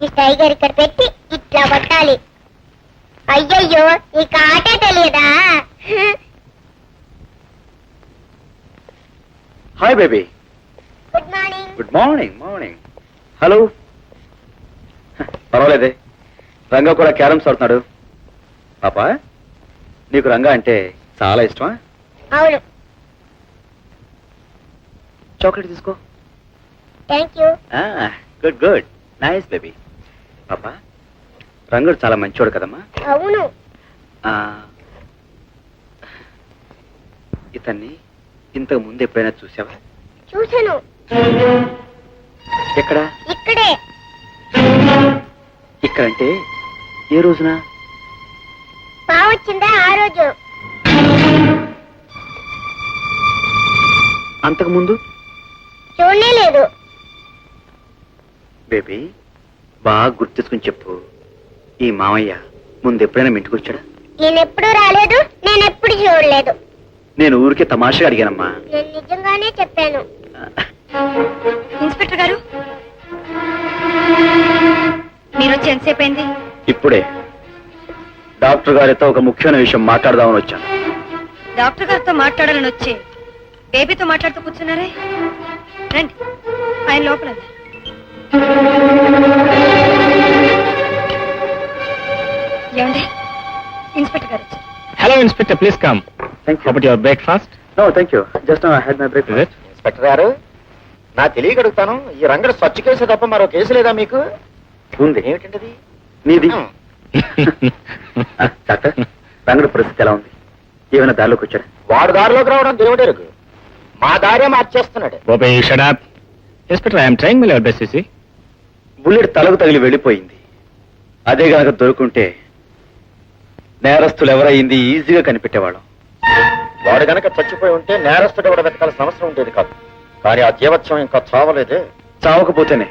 ఈ టైగర్ ఇక్కడ పెట్టి ఇట్లా కొట్టాలి. అయ్యయ్యో ఈ ఆట తెలియదా? Hi baby good morning good morning morning hello పర్వాలేదే. Ranga కూడా క్యారమ్స్ ఆడుతున్నాడు. పాప నీకు రంగా అంటే చాలా ఇష్టమా? అవును. చాక్లెట్ తీసుకో. Thank you good good nice baby పాప రంగుడు చాలా మంచివాడు కదమ్మా. అవును. ఆ, ఇతన్ని ఇంతకు ముందు ఎప్పుడైనా చూసావా? చూసాను ఎక్కడ? ఇక్కడే. ఇక్కడంటే ఏ రోజున? బావొచ్చిందా ఆ రోజు. అంతకు ముందు? చూడనే లేదు. బేబీ బాగా గుర్తుకుని చెప్పు. ఈ మామయ్య ముందు ఎప్పుడైనా మీ ఇంటికి వచ్చాడా? నేను ఎప్పుడు రాలేదు నేను ఎప్పుడు చూడలేదు. నేను ఊరికే తమాషగా అడిగానమ్మా. నేను నిజంగానే చెప్పాను. ఇన్స్పెక్టర్ గారు మీరు వచ్చి ఎంతసేపు అయింది? ఇప్పుడే. డాక్టర్ గారితో ఒక ముఖ్యమైన విషయం మాట్లాడదామని వచ్చాను. డాక్టర్ గారితో మాట్లాడాలని వచ్చి బేబీతో మాట్లాడుతూ కూర్చున్నారే? రండి ఆయన లోపల ఏమండి? ఇన్స్పెక్టర్ గారు వచ్చారు. Hello inspector please come thank you about your breakfast no thank you just had my break inspector గారు నా తెలియగడుగుతాను. ఈ రంగడు స్వచ్ఛ కేసు తప్ప మరో కేసు లేదా మీకు? ఉంది. ఏమిటండి నీది ఆ, డాక్టర్ రంగడు పరిస్థితి ఎలా ఉంది? ఏమైనా దారిలోకి వచ్చాడా వాడు దారిలోకి రావడం దేవుడెరుగు మా దారే మార్చేస్తున్నాడు. Inspector I'm trying my best CC bullet తలకు తగిలి వెళ్ళిపోయింది. అదే గనక దొరుకుంటే నేరస్తులు ఎవరయ్యింది ఈజీగా కనిపెట్టేవాళ్ళం. వాడు గనక చచ్చిపోయి ఉంటే నేరస్తుడు ఎవడ వెతకాల్సిన అవసరం ఉండేది కాదు. కానీ ఆ జీవత్యం ఇంకా చావలేదే. చావకపోతేనే.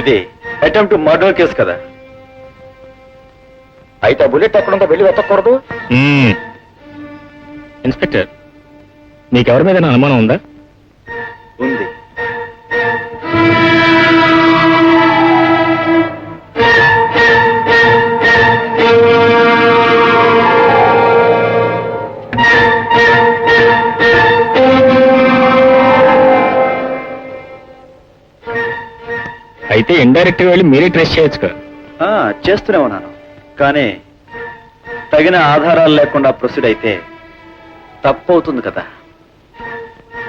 ఇది అటెంప్ట్ మర్డర్ కేసు కదా. అయితే బుల్లెట్ ఎక్కడుందో వెళ్ళి వెతకూడదు. ఇన్స్పెక్టర్ మీకెవరి మీద అనుమానం ఉంది? అయితే ఇండైరెక్ట్గా వెళ్ళి మీరే ట్రేస్ చేయొచ్చు ఆ, చేస్తూనే ఉన్నాను. కానీ తగిన ఆధారాలు లేకుండా ప్రొసీడ్ అయితే తప్పు అవుతుంది కదా.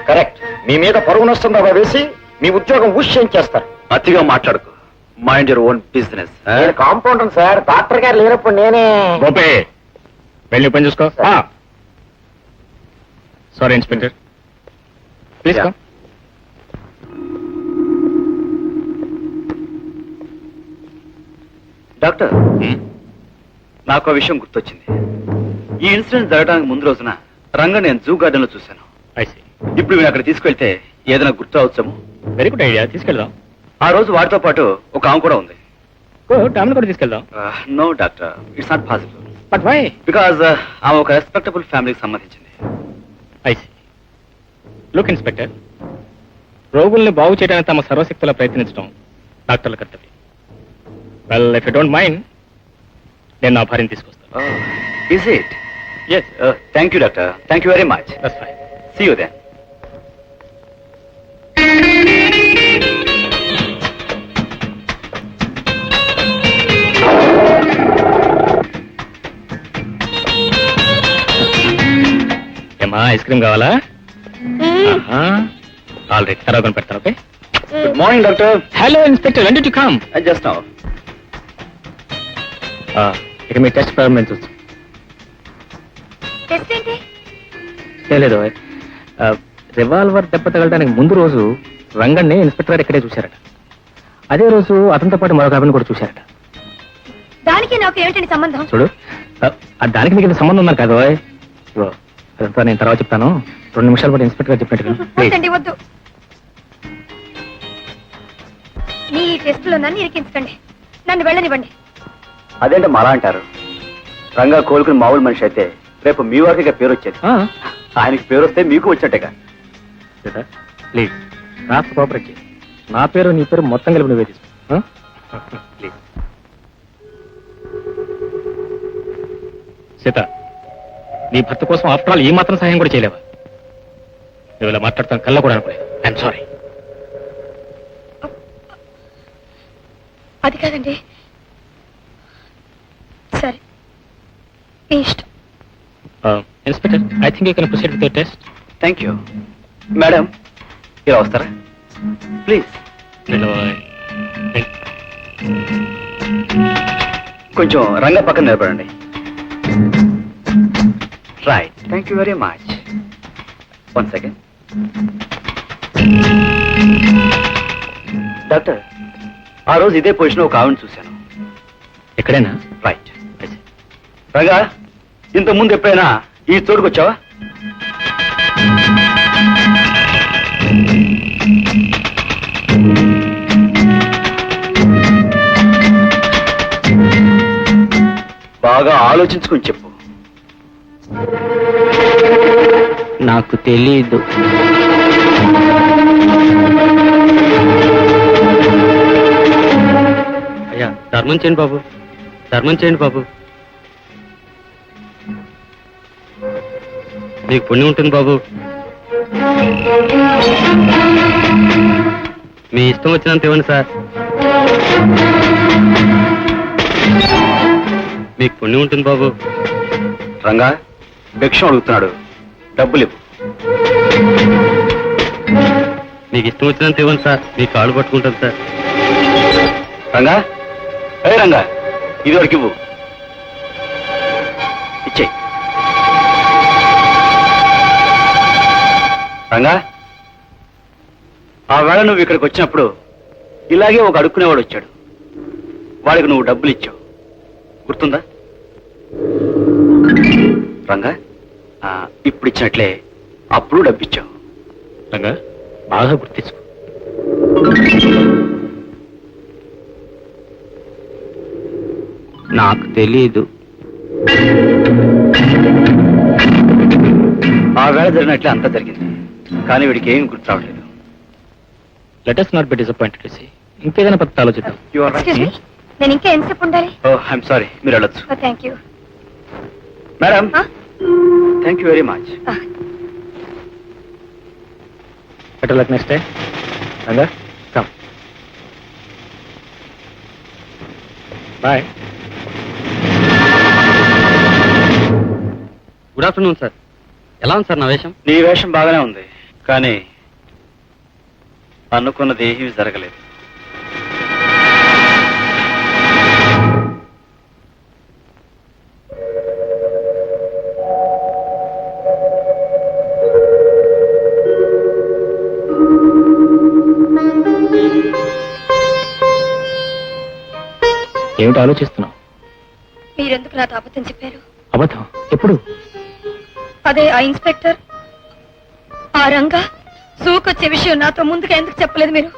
కరెక్ట్. మీ మీద పరువు నష్టం దాకా వేసి మీ ఉద్యోగం ఊష్యం చేస్తారు. అతిగా మాట్లాడుకో. Mind your own business compounder sir. Doctor గారు లేనప్పుడు నేనే ఓపే వెళ్ళి పని చూసుకో. Sorry. Inspector please Yeah. Come doctor నాకు ఆ విషయం గుర్తొచ్చింది. ఈ ఇన్సిడెంట్ జరగడానికి ముందు రోజున రంగ నేను జూ గార్డెన్లో చూశాను ఇప్పుడు మీరు అక్కడ తీసుకెళ్తే ఏదైనా గుర్తు అవచ్చేమో వెరీ గుడ్ ఐడియా తీసుకెళ్దాం. ఆ రోజు వాటితో పాటు ఒక ఆమె కూడా ఉంది. కూడా తీసుకెళ్దాం. No doctor it's not possible. But why because ఆమె ఒక రెస్పెక్టబుల్ ఫ్యామిలీకి సంబంధించింది. ఐ సీ లుక్ ఇన్స్పెక్టర్ రోగుల్ని బాగు చేయడానికి తమ సర్వశక్తులా ప్రయత్నించడం డాక్టర్ల కర్తవ్యం. Well if you don't mind నేను నా భార్యను తీసుకొస్తాను. Is it yes thank you doctor thank you very much that's fine see you then ఏమా ఐస్ క్రీమ్ కావాలా? ఆల్రెడీ తర్వాత పెడతాను okay? Good morning doctor hello inspector. When did to come just now ఇక మీ టెస్ట్ ప్రారంభించవచ్చు test ఏంటి? లేదు revolver దెబ్బ తగలడానికి ముందు రోజు రంగన్ని ఇన్స్పెక్టర్ గారు ఇక్కడే చూశారట. అదే రోజు అతనితో పాటు మరొక అభిని కూడా చూశారట. దానికి నాకు ఏమిటండి సంబంధం? చూడు దానికి మీకు సంబంధం ఉందని కాదు అదంతా నేను తర్వాత చెప్తాను. రెండు నిమిషాలు పాటు ఇన్స్పెక్టర్ గారు చెప్పినట్టు వద్దు. మీ టెస్టులో నన్ను ఇరికించకండి. నన్ను వెళ్ళనివ్వండి. అదేంటే మరా అంటారు. రంగా కోలుకుని మామూలు మనిషి అయితే రేపు మీ వారికి పేరు వచ్చేది ఆయనకి పేరు వస్తే మీకు వచ్చేట్టుగా ప్లీజ్ కాస్త కోఆపరేట్ చేయి నా పేరు నీ పేరు మొత్తం కలిపి నువ్వే తీసుకో? ప్లీజ్. సీత నీ భర్త కోసం ఆఫ్టర్ ఆల్ ఈ మాత్రం సహాయం కూడా చేయలేవా? నువ్వు ఇలా మాట్లాడతాను కళ్ళ కూడా అనుకోలేదు ఐఎమ్ సారీ అది కాదండి సరే ఇష్టం inspector I think you can proceed with test thank you madam ఇలా వస్తారా? ప్లీజ్ కొంచెం రంగ పక్కన నిలబడండి. Right thank you very much one second doctor ఆ రోజు ఇదే పొజిషన్ ఒక ఆవిడ చూశాను. ఎక్కడైనా? రైట్ రంగా. ఇంత ముందు ఎప్పుడైనా ఈ చోటుకు వచ్చావా బాగా ఆలోచించుకుని చెప్పు. నాకు తెలీదు. అయ్యా ధర్మం చేయండి బాబు. ధర్మం చేయండి బాబు. మీకు పుణ్యం ఉంటుంది బాబు. మీ ఇష్టం వచ్చినంత ఇవ్వండి సార్. మీకు పుణ్యం ఉంటుంది బాబు. రంగా భిక్షం అడుగుతున్నాడు. డబ్బులు ఇవ్వు. మీకు ఇష్టం వచ్చినంత ఇవ్వండి సార్. మీ కాళ్ళు పట్టుకుంటాను సార్. రంగా ఏ రంగా ఇది వరకు ఇవ్వు. రంగా ఆ వేళ నువ్వు ఇక్కడికి వచ్చినప్పుడు ఇలాగే ఒక అడుక్కునేవాడు వచ్చాడు. వాడికి నువ్వు డబ్బులు ఇచ్చావు. గుర్తుందా? రంగా ఆ, ఇప్పుడు ఇచ్చినట్లే అప్పుడు డబ్బు ఇచ్చావు రంగా బాగా గుర్తించుకో. నాకు తెలీదు. ఆ వేళ జరిగినట్లే అంతా జరిగింది. కానీ వీడికి ఏం గుర్తు రావట్లేదు. లెటెస్ట్ నాట్ బి డిసప్పాయింటెడ్ ఇంకేదైనా పద్ధతి ఆలోచిద్దాం. యు ఆర్ నేను ఇంకా ఎంతసేపు ఉండాలి? ఓ ఐఎమ్ సారీ మీరు వెళ్ళొచ్చు. Thank you madam thank you very much better luck next day Ranga come boy good afternoon sir ఎలా ఉంది సార్ నా వేషం? నీ వేషం బాగానే ఉంది. కానీ అనుకున్నది ఏమీ జరగలేదు. ఏమిటి ఆలోచిస్తున్నావు? మీరెందుకు నాతో అబద్ధం చెప్పారు? అబద్ధం? ఎప్పుడు? అదే ఆ ఇన్స్పెక్టర్? ఆ రంగా సూకొచ్చే విషయం నాతో ముందుగా ఎందుకు చెప్పలేదు మీరు?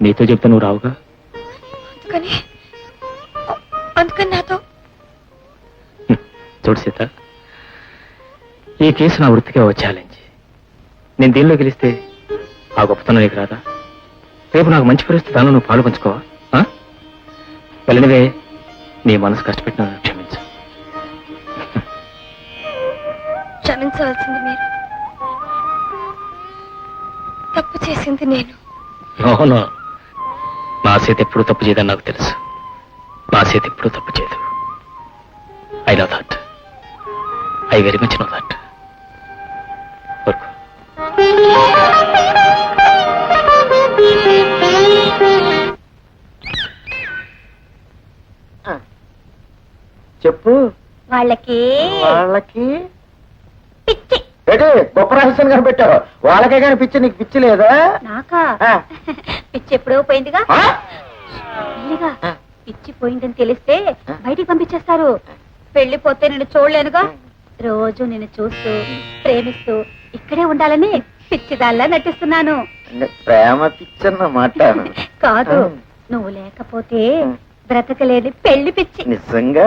నీతో చెప్తే నువ్వు రావుగా? అందుకని అందుకని నాతో. చూడు సీత ఈ కేసు నా వృత్తిగా ఓ ఛాలెంజ్ నేను దీనిలో గెలిస్తే ఆ గొప్పతనం నీకు రాదా? రేపు నాకు మంచి పరిస్థితి దానిలో నువ్వు పాలు పంచుకోవా? ఆ? వెళ్ళనివే నీ మనసు కష్టపెట్టిన క్షమించు. క్షమించవలసింది మీరు. చేసింది నేను. అవును. నా చేతి ఎప్పుడు తప్పు చేయదని నాకు తెలుసు. నా చేతి ఎప్పుడు తప్పు చేయదు. I love that I very much know that చెప్పు. వాళ్ళకి వాళ్ళకి ఏంటి? గొప్ప రహస్యం కనిపెట్టావు వాళ్ళకే కానీ పిచ్చి నీకు పిచ్చి లేదా? నాకా? ఆ. పిచ్చి ఎప్పుడో పోయిందిగా? ఆ? మెల్లిగా ఆ. పిచ్చి పోయిందని తెలిస్తే. బయటికి పంపించేస్తారు. వెళ్ళిపోతే నేను చూడలేనుగా? రోజు నేను చూస్తూ ప్రేమిస్తూ ఇక్కడే ఉండాలని పిచ్చిదాల్లా నటిస్తున్నాను. ప్రేమ పిచ్చి అన్నమాట కాదు ఆ. నువ్వు లేకపోతే బ్రతకలేని పెళ్ళి పిచ్చి. నిజంగా?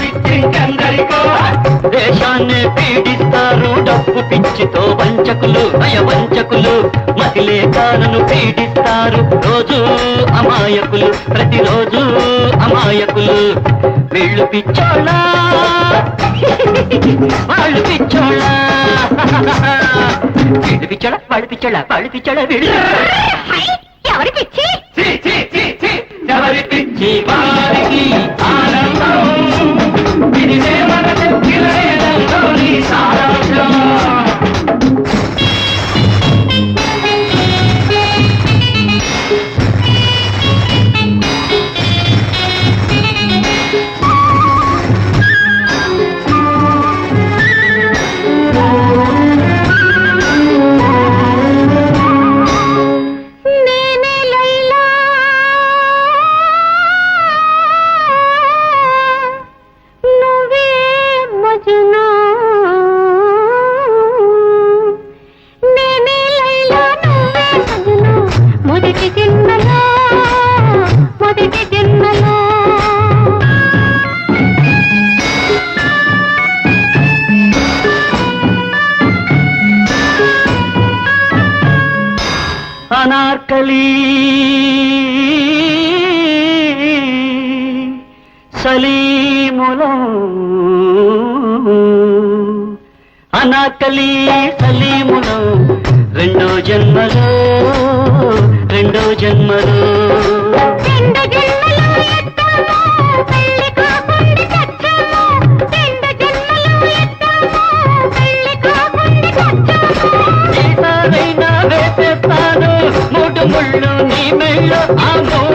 పిచ్చి దేశాన్ని పీడిస్తారు డబ్బు పిచ్చితో వంచకులు నయ వంచకులు మహిళే కాలను పీడిస్తారు రోజు అమాయకులు ప్రతిరోజు అమాయకులు. వీళ్ళు పిచ్చోళ్ళా? వాళ్ళు పిచ్చోళ్ళా? వీళ్ళు పిచ్చోళ్ళ? వాళ్ళు పిచ్చోళ్ళ? వాళ్ళు పిచ్చోళ్ళ? వీళ్ళు ఎవరి పిచ్చి? సలీములం. అనాకలి సలీములం. రెండో జన్మలో రెండో జన్మలో. వేసేస్తాను మూడు ముళ్ళు నీ మెళ్ళు ఆ